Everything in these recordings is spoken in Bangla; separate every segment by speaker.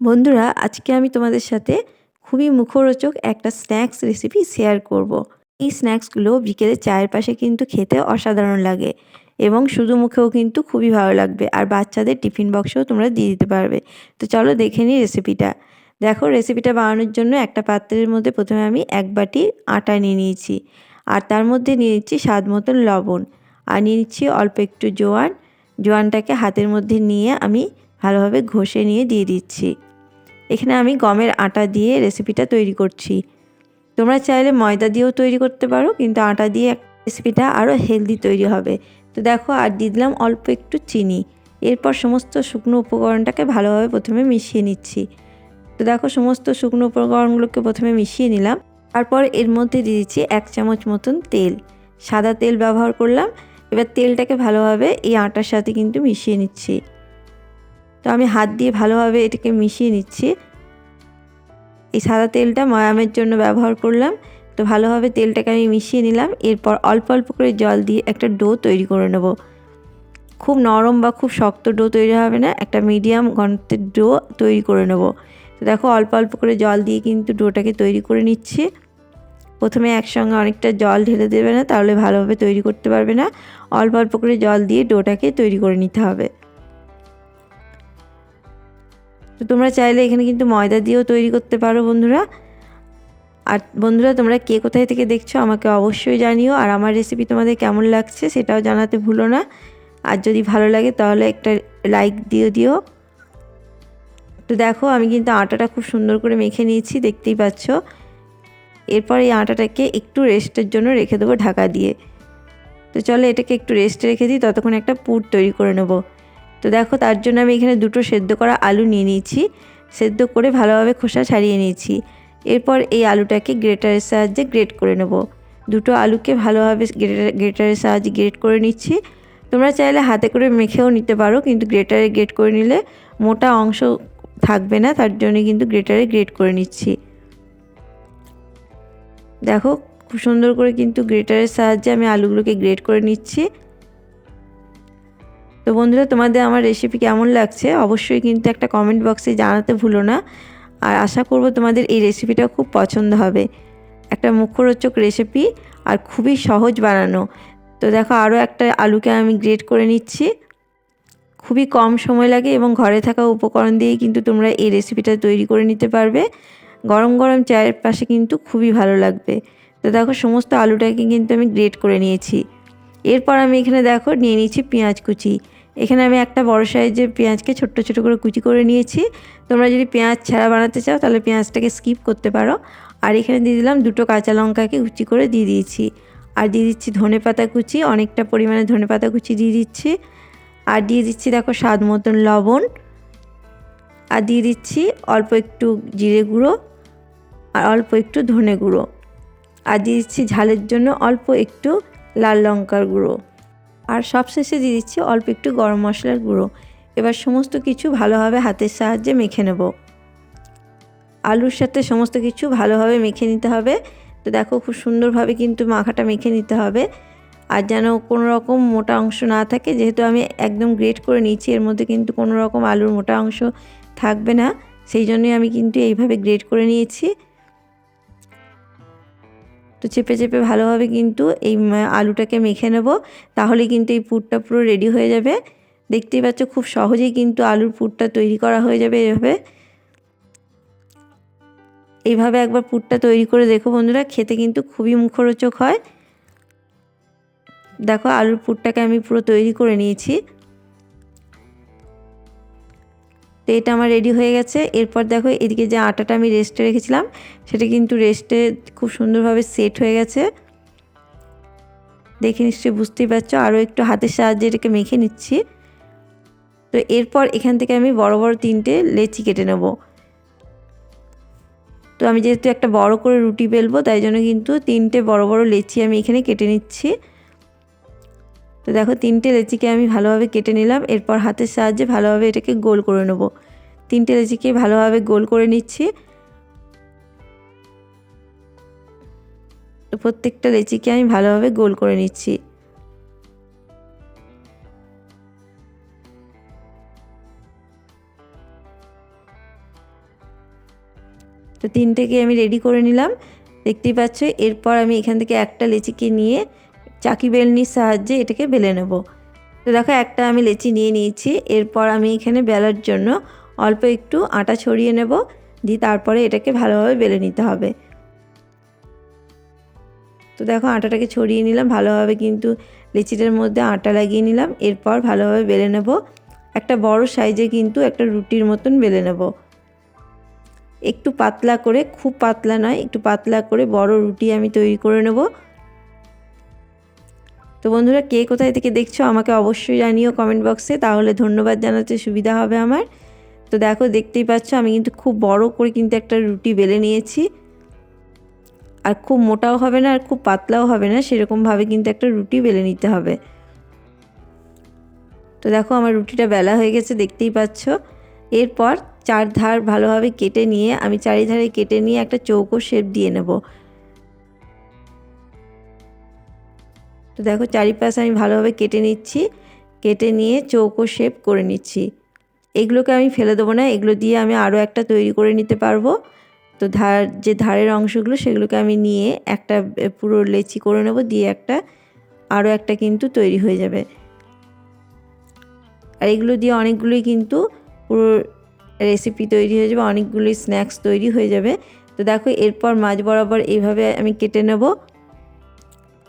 Speaker 1: বন্ধুরা, আজকে আমি তোমাদের সাথে খুবই মুখরোচক একটা স্ন্যাক্স রেসিপি শেয়ার করব। এই স্ন্যাক্সগুলো বিকেলে চায়ের পাশে কিন্তু খেতে অসাধারণ লাগে এবং শুধু মুখেও কিন্তু খুবই ভালো লাগবে আর বাচ্চাদের টিফিন বক্সেও তোমরা দিয়ে দিতে পারবে। তো চলো দেখে নিই রেসিপিটা দেখো রেসিপিটা বানানোর জন্য একটা পাত্রের মধ্যে প্রথমে আমি এক বাটি আটা নিয়ে নিয়েছি আর তার মধ্যে নিয়ে নিচ্ছি স্বাদ মতন লবণ আর নিয়ে নিচ্ছি অল্প একটু জোয়ান। জোয়ানটাকে হাতের মধ্যে নিয়ে আমি ভালোভাবে ঘষে নিয়ে দিয়ে দিচ্ছি। এখানে আমি গমের আটা দিয়ে রেসিপিটা তৈরি করছি। তোমরা চাইলে ময়দা দিয়েও তৈরি করতে পারো, কিন্তু আটা দিয়ে রেসিপিটা আরও হেলদি তৈরি হবে। তো দেখো, আর দিয়ে দিলাম অল্প একটু চিনি। এরপর সমস্ত শুকনো উপকরণটাকে ভালোভাবে প্রথমে মিশিয়ে নিচ্ছি। তো দেখো, সমস্ত শুকনো উপকরণগুলোকে প্রথমে মিশিয়ে নিলাম। তারপর এর মধ্যে দিয়ে দিচ্ছি এক চামচ মতন তেল। সাদা তেল ব্যবহার করলাম। এবার তেলটাকে ভালোভাবে এই আটার সাথে কিন্তু মিশিয়ে নিচ্ছি। তো আমি হাত দিয়ে ভালোভাবে এটাকে মিশিয়ে নিচ্ছি। এই সাদা তেলটা ময়ামের জন্য ব্যবহার করলাম। তো ভালোভাবে তেলটাকে আমি মিশিয়ে নিলাম। এরপর অল্প অল্প করে জল দিয়ে একটা ডো তৈরি করে নেব। খুব নরম বা খুব শক্ত ডো তৈরি হবে না, একটা মিডিয়াম ঘনত্বের ডো তৈরি করে নেব। তো দেখো, অল্প অল্প করে জল দিয়ে কিন্তু ডোটাকে তৈরি করে নিচ্ছি। প্রথমে একসঙ্গে অনেকটা জল ঢেলে দেবে না, তাহলে ভালোভাবে তৈরি করতে পারবে না। অল্প অল্প করে জল দিয়ে ডোটাকে তৈরি করে নিতে হবে। তো তোমরা চাইলে এখানে কিন্তু ময়দা দিয়েও তৈরি করতে পারো বন্ধুরা। আর বন্ধুরা, তোমরা কে কোথায় থেকে দেখছ আমাকে অবশ্যই জানিও। আর আমার রেসিপি তোমাদের কেমন লাগছে সেটাও জানাতে ভুলো না। আর যদি ভালো লাগে তাহলে একটা লাইক দিও দিও। তো দেখো, আমি কিন্তু আটাটা খুব সুন্দর করে মেখে নিয়েছি, দেখতেই পাচ্ছ। এরপর এই আটাটাকে একটু রেস্টের জন্য রেখে দেবো ঢাকা দিয়ে। তো চলো এটাকে একটু রেস্টে রেখে দিই, ততক্ষণ একটা পুর তৈরি করে নেব। তো দেখো, তার জন্য আমি এখানে দুটো সেদ্ধ করা আলু নিয়ে নিয়েছি। সেদ্ধ করে ভালোভাবে খোসা ছাড়িয়ে নিয়েছি। এরপর এই আলুটাকে গ্রেটারের সাহায্যে গ্রেট করে নেব। দুটো আলুকে ভালোভাবে গ্রেটার, গ্রেটারের সাহায্যে গ্রেট করে নিচ্ছি। তোমরা চাইলে হাতে করে মেখেও নিতে পারো, কিন্তু গ্রেটারে গ্রেট করে নিলে মোটা অংশ থাকবে না, তার জন্য কিন্তু গ্রেটারে গ্রেট করে নিচ্ছি। দেখো, খুব সুন্দর করে কিন্তু গ্রেটারের সাহায্যে আমি আলুগুলোকে গ্রেট করে নিচ্ছি। তো বন্ধুরা, তোমাদের আমার রেসিপি কেমন লাগছে অবশ্যই কিন্তু একটা কমেন্ট বক্সে জানাতে ভুলো না। আর আশা করব তোমাদের এই রেসিপিটা খুব পছন্দ হবে। একটা মুখরোচক রেসিপি আর খুবই সহজ বানানো। তো দেখো আরও একটা আলুকে আমি গ্রেট করে নিচ্ছি। খুবই কম সময় লাগে এবং ঘরে থাকা উপকরণ দিয়েই কিন্তু তোমরা এই রেসিপিটা তৈরি করে নিতে পারবে। গরম গরম চায়ের পাশে কিন্তু খুবই ভালো লাগবে। তো দেখো, সমস্ত আলুটাকে কিন্তু আমি গ্রেট করে নিয়েছি। এরপর আমি এখানে দেখো, নিয়ে নিয়েছি পেঁয়াজ কুচি। এখানে আমি একটা বড় সাইজের পেঁয়াজকে ছোট্ট ছোটো করে কুচি করে নিয়েছি। তোমরা যদি পেঁয়াজ ছাড়া বানাতে চাও, তাহলে পেঁয়াজটাকে স্কিপ করতে পারো। আর এখানে দিয়ে দিলাম দুটো কাঁচা লঙ্কাকে কুচি করে দিয়ে দিয়েছি। আর দিয়ে দিচ্ছি ধনে পাতা কুচি, অনেকটা পরিমাণে ধনে পাতা কুচি দিয়ে দিচ্ছি। আর দিয়ে দিচ্ছি দেখো স্বাদ মতন লবণ। আর দিয়ে দিচ্ছি অল্প একটু জিরে গুঁড়ো আর অল্প একটু ধনে গুঁড়ো। আর দিয়ে দিচ্ছি ঝালের জন্য অল্প একটু লাল লঙ্কার গুঁড়ো। আর সবশেষে দিয়ে দিচ্ছি অল্প একটু গরম মশলার গুঁড়ো। এবার সমস্ত কিছু ভালোভাবে হাতের সাহায্যে মেখে নেব। আলুর সাথে সমস্ত কিছু ভালোভাবে মেখে নিতে হবে। তো দেখো খুব সুন্দরভাবে কিন্তু মাখাটা মেখে নিতে হবে। আর যেন কোনো রকম মোটা অংশ না থাকে, যেহেতু আমি একদম গ্রেট করে নিয়েছি, এর মধ্যে কিন্তু কোনো রকম আলুর মোটা অংশ থাকবে না। সেই জন্যই আমি কিন্তু এইভাবে গ্রেট করে নিয়েছি। তো চেপে চেপে ভালোভাবে কিন্তু এই আলুটাকে মেখে নেব। তাহলে কিন্তু এই পুরটা পুরো রেডি হয়ে যাবে। দেখতেই পাচ্ছ খুব সহজেই কিন্তু আলুর পুরটা তৈরি করা হয়ে যাবে এভাবে। এইভাবে একবার পুরটা তৈরি করে দেখো বন্ধুরা, খেতে কিন্তু খুবই মুখরোচক হয়। দেখো আলুর পুরটাকে আমি পুরো তৈরি করে নিয়েছি। তো এটা আমার রেডি হয়ে গেছে। এরপর দেখো এদিকে যে আটাটা আমি রেস্টে রেখেছিলাম, সেটা কিন্তু রেস্টে খুব সুন্দরভাবে সেট হয়ে গেছে। দেখে নিশ্চয়ই বুঝতেই পারছ আরও একটু হাতের সাহায্যে এটাকে মেখে নিচ্ছি। তো এরপর এখান থেকে আমি বড় বড় তিনটে লেচি কেটে নেব। তো আমি যেহেতু একটা বড় করে রুটি বেলবো, তাই জন্য কিন্তু তিনটে বড় বড় লেচি আমি এখানে কেটে নিচ্ছি। তো দেখো তিনটে লেচিকে আমি ভালোভাবে কেটে নিলাম, এরপর হাতের সাহায্যে ভালোভাবে এটাকে গোল করে নেব। তিনটে লেচিকে ভালোভাবে গোল করে নিচ্ছি। প্রত্যেকটা লেচিকে আমি ভালোভাবে গোল করে নিচ্ছি। তো তিনটেকে আমি রেডি করে নিলাম। দেখতেই পাচ্ছ, এরপর আমি এখান থেকে একটা লেচিকে নিয়ে চাকি বেলনির সাহায্যে এটাকে বেলে নেব। তো দেখো, একটা আমি লেচি নিয়ে নিয়েছি। এরপর আমি এখানে বেলার জন্য অল্প একটু আটা ছড়িয়ে নেব। দিয়ে তারপরে এটাকে ভালোভাবে বেলে নিতে হবে। তো দেখো, আটাটাকে ছড়িয়ে নিলাম। ভালোভাবে কিন্তু লেচিটার মধ্যে আটা লাগিয়ে নিলাম। এরপর ভালোভাবে বেলে নেব। একটা বড় সাইজে কিন্তু একটা রুটির মতন বেলে নেব। একটু পাতলা করে, খুব পাতলা নয়, একটু পাতলা করে বড় রুটি আমি তৈরি করে নেব। তো বন্ধুরা, কে কোথায় থেকে দেখছ আমাকে অবশ্যই জানিও কমেন্ট বক্সে তাহলে ধন্যবাদ জানাতে সুবিধা হবে আমার। তো দেখো, দেখতেই পাচ্ছ আমি কিন্তু খুব বড় করে কিন্তু একটা রুটি বেলে নিয়েছি। আর খুব মোটাও হবে না, আর খুব পাতলাও হবে না সেরকমভাবে কিন্তু একটা রুটি বেলে নিতে হবে। তো দেখো, আমার রুটিটা বেলা হয়ে গেছে, দেখতেই পাচ্ছ। এরপর চার ধার ভালোভাবে কেটে নিয়ে আমি চারিধারে কেটে নিয়ে একটা চৌকো শেপ দিয়ে নেব। তো দেখো চারিপাশ আমি ভালোভাবে কেটে নিচ্ছি, কেটে নিয়ে চৌকো শেপ করে নিচ্ছি। এগুলোকে আমি ফেলে দেবো না, এগুলো দিয়ে আমি আরও একটা তৈরি করে নিতে পারব। তো ধার, যে ধারের অংশগুলো সেগুলোকে আমি নিয়ে একটা পুরো লেচি করে নেব, দিয়ে একটা, আরও একটা কিন্তু তৈরি হয়ে যাবে। আর এগুলো দিয়ে অনেকগুলোই কিন্তু পুরো রেসিপি তৈরি হয়ে যাবে, অনেকগুলোই স্ন্যাক্স তৈরি হয়ে যাবে। তো দেখো এরপর মাছ বরাবর এইভাবে আমি কেটে নেব।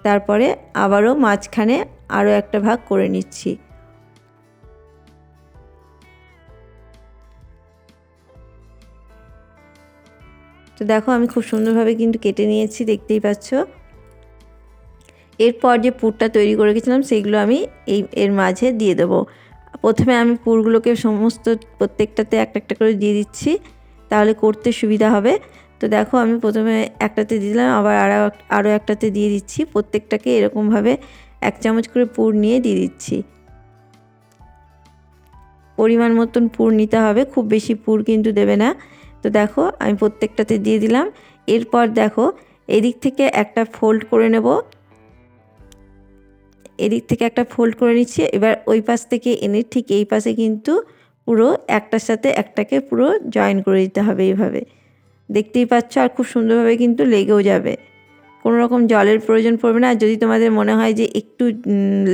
Speaker 1: তারপরে আবারও মাঝখানে আরও একটা ভাগ করে নিচ্ছি। তো দেখো আমি খুব সুন্দরভাবে কিন্তু কেটে নিয়েছি, দেখতেই পাচ্ছ। এরপর যে পুরটা তৈরি করে রেখেছিলাম সেইগুলো আমি এই, এর মাঝে দিয়ে দেবো। প্রথমে আমি পুরগুলোকে সমস্ত প্রত্যেকটাতে একটা একটা করে দিয়ে দিচ্ছি, তাহলে করতে সুবিধা হবে। তো দেখো আমি প্রথমে একটাতে দিলাম, আবার আরও আরও একটাতে দিয়ে দিচ্ছি। প্রত্যেকটাকে এরকমভাবে এক চামচ করে পুর নিয়ে দিয়ে দিচ্ছি। পরিমাণ মতন পুর নিতে হবে, খুব বেশি পুর কিন্তু দেবে না। তো দেখো আমি প্রত্যেকটাতে দিয়ে দিলাম। এরপর দেখো এদিক থেকে একটা ফোল্ড করে নেব। এদিক থেকে একটা ফোল্ড করে নিচ্ছি। এবার ওই পাশ থেকে এনে ঠিক এই পাশে কিন্তু পুরো একটার সাথে একটাকে পুরো জয়েন করে দিতে হবে এইভাবে। দেখতেই পাচ্ছ আর খুব সুন্দরভাবে কিন্তু লেগেও যাবে। কোনো রকম জলের প্রয়োজন পড়বে না। আর যদি তোমাদের মনে হয় যে একটু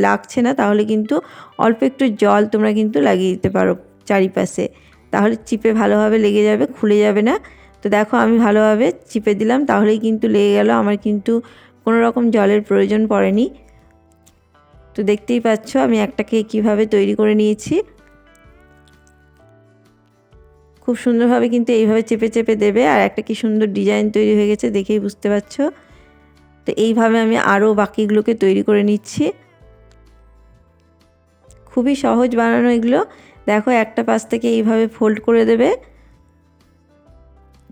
Speaker 1: লাগছে না, তাহলে কিন্তু অল্প একটু জল তোমরা কিন্তু লাগিয়ে দিতে পারো চারিপাশে। তাহলে চিপে ভালোভাবে লেগে যাবে, খুলে যাবে না। তো দেখো আমি ভালোভাবে চিপে দিলাম, তাহলেই কিন্তু লেগে গেল। আমার কিন্তু কোনো রকম জলের প্রয়োজন পড়েনি। তো দেখতেই পাচ্ছ আমি একটাকে কীভাবে তৈরি করে নিয়েছি। খুব সুন্দরভাবে কিন্তু এইভাবে চেপে চেপে দেবে আর একটা কি সুন্দর ডিজাইন তৈরি হয়ে গেছে দেখেই বুঝতে পারছ। তো এইভাবে আমি আরও বাকিগুলোকে তৈরি করে নিচ্ছি। খুবই সহজ বানানো এগুলো। দেখো একটা পাশ থেকে এইভাবে ফোল্ড করে দেবে।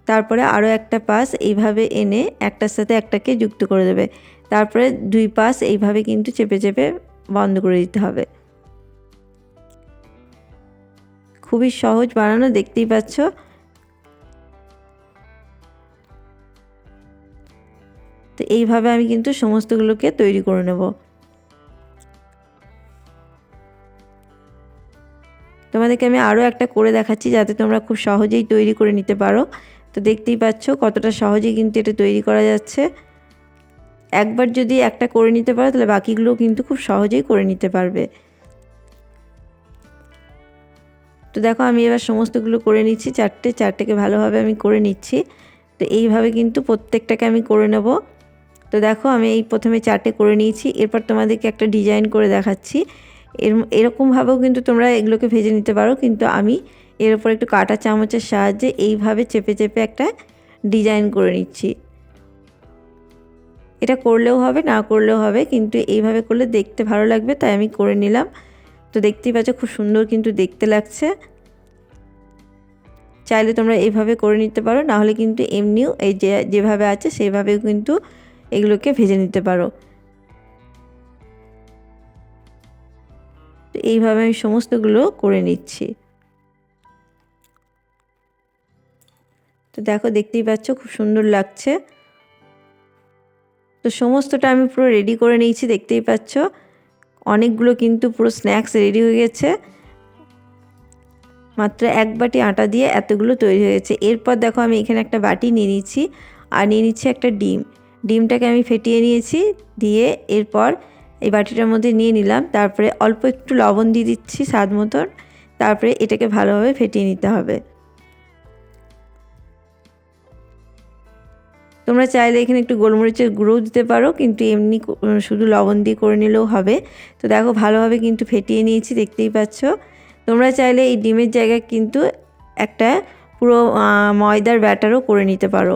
Speaker 1: তারপরে আরও একটা পাশ এইভাবে এনে একটার সাথে একটাকে যুক্ত করে দেবে। তারপরে দুই পাশ এইভাবে কিন্তু চেপে চেপে বন্ধ করে দিতে হবে। খুবই সহজ বানানো দেখতেই পাচ্ছ। তো এইভাবে আমি কিন্তু সমস্তগুলোকে তৈরি করে নেব। তোমাদেরকে আমি আরও একটা করে দেখাচ্ছি যাতে তোমরা খুব সহজেই তৈরি করে নিতে পারো। তো দেখতেই পাচ্ছ কতটা সহজেই কিন্তু এটা তৈরি করা যাচ্ছে। একবার যদি একটা করে নিতে পারো তাহলে বাকিগুলো কিন্তু খুব সহজেই করে নিতে পারবে। তো দেখো আমি এবার সমস্তগুলো করে নিচ্ছি, চারটে, চারটেকে ভালোভাবে আমি করে নিচ্ছি। তো এইভাবে কিন্তু প্রত্যেকটাকে আমি করে নেব। তো দেখো আমি এই প্রথমে চারটে করে নিয়েছি, এরপর তোমাদেরকে একটা ডিজাইন করে দেখাচ্ছি। এর এরকমভাবেও কিন্তু তোমরা এগুলোকে ভেজে নিতে পারো, কিন্তু আমি এর উপর একটু কাটা চামচের সাহায্যে এইভাবে চেপে চেপে একটা ডিজাইন করে নিচ্ছি। এটা করলেও হবে, না করলেও হবে, কিন্তু এইভাবে করলে দেখতে ভালো লাগবে, তাই আমি করে নিলাম। তো দেখতেই পাচ্ছ, খুব সুন্দর কিন্তু দেখতে লাগছে। চাইলে তোমরা এইভাবে করে নিতে পারো নাহলে কিন্তু এমনিও এই যে, যেভাবে আছে সেইভাবেও কিন্তু এগুলোকে ভেজে নিতে পারো। তো এইভাবে আমি সমস্তগুলো করে নিচ্ছি। তো দেখো, দেখতেই পাচ্ছ, খুব সুন্দর লাগছে। তো সমস্তটা আমি পুরো রেডি করে নিয়েছি, দেখতেই পাচ্ছ। অনেকগুলো কিন্তু পুরো স্ন্যাক্স রেডি হয়ে গেছে। মাত্র এক বাটি আটা দিয়ে এতগুলো তৈরি হয়েছে এরপর দেখো আমি এখানে একটা বাটি নিয়ে নিচ্ছি। আর নিয়ে নিচ্ছি একটা ডিম। ডিমটাকে আমি ফেটিয়ে নিয়েছি দিয়ে এরপর এই বাটিটার মধ্যে নিয়ে নিলাম। তারপরে অল্প একটু লবণ দিয়ে দিচ্ছি স্বাদ মতন। তারপরে এটাকে ভালোভাবে ফেটিয়ে নিতে হবে। তোমরা চাইলে এখানে একটু গোলমরিচের গুঁড়োও দিতে পারো, কিন্তু এমনি শুধু লবণ দিয়ে করে নিলেও হবে। তো দেখো, ভালোভাবে কিন্তু ফেটিয়ে নিয়েছি, দেখতেই পাচ্ছ। তোমরা চাইলে এই ডিমের জায়গায় কিন্তু একটা পুরো ময়দার ব্যাটারও করে নিতে পারো।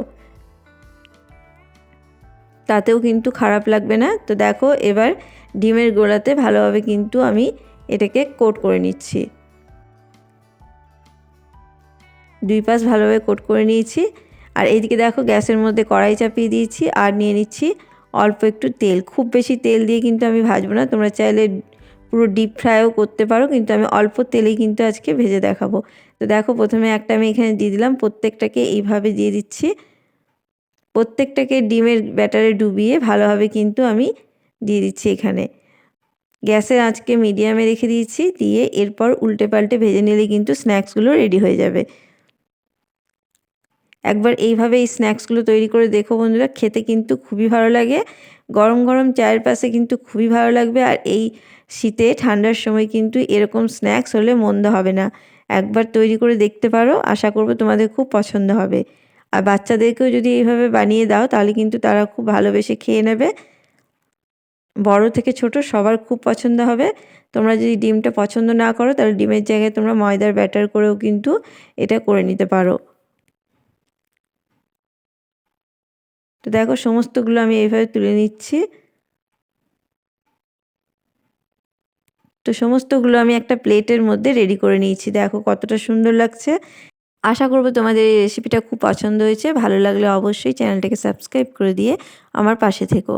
Speaker 1: তাতেও কিন্তু খারাপ লাগবে না। তো দেখো, এবার ডিমের গোড়াতে ভালোভাবে কিন্তু আমি এটাকে কোট করে নিচ্ছি। দুই পাশ ভালোভাবে কোট করে নিয়েছি। আর এইদিকে দেখো গ্যাসের মধ্যে কড়াই চাপিয়ে দিয়েছি আর নিয়ে নিচ্ছি অল্প একটু তেল। খুব বেশি তেল দিয়ে কিন্তু আমি ভাজবো না। তোমরা চাইলে পুরো ডিপ ফ্রাইও করতে পারো, কিন্তু আমি অল্প তেলেই কিন্তু আজকে ভেজে দেখাবো। তো দেখো প্রথমে একটা আমি এখানে দিয়ে দিলাম, প্রত্যেকটাকে এইভাবে দিয়ে দিচ্ছি। প্রত্যেকটাকে ডিমের ব্যাটারে ডুবিয়ে ভালোভাবে কিন্তু আমি দিয়ে দিচ্ছি এখানে। গ্যাসের আঁচকে মিডিয়ামে রেখে দিয়েছি, দিয়ে এরপর উল্টে পাল্টে ভেজে নিলে কিন্তু স্ন্যাক্সগুলো রেডি হয়ে যাবে। একবার এইভাবে এই স্ন্যাক্সগুলো তৈরি করে দেখো বন্ধুরা, খেতে কিন্তু খুবই ভালো লাগে। গরম গরম চায়ের পাশে কিন্তু খুবই ভালো লাগবে আর এই শীতে ঠান্ডার সময় কিন্তু এরকম স্ন্যাক্স হলে মন্দ হবে না। একবার তৈরি করে দেখতে পারো, আশা করব তোমাদের খুব পছন্দ হবে। আর বাচ্চাদেরকেও যদি এইভাবে বানিয়ে দাও তাহলে কিন্তু তারা খুব ভালোবেসে খেয়ে নেবে। বড় থেকে ছোট সবার খুব পছন্দ হবে। তোমরা যদি ডিমটা পছন্দ না করো তাহলে ডিমের জায়গায় তোমরা ময়দার ব্যাটার করেও কিন্তু এটা করে নিতে পারো। তো দেখো সমস্তগুলো আমি এইভাবে তুলে নিচ্ছি। তো সমস্তগুলো আমি একটা প্লেটের মধ্যে রেডি করে নিয়েছি। দেখো কতটা সুন্দর লাগছে। আশা করব তোমাদের এই রেসিপিটা খুব পছন্দ হয়েছে। ভালো লাগলে অবশ্যই চ্যানেলটাকে সাবস্ক্রাইব করে দিয়ে আমার পাশে থেকো।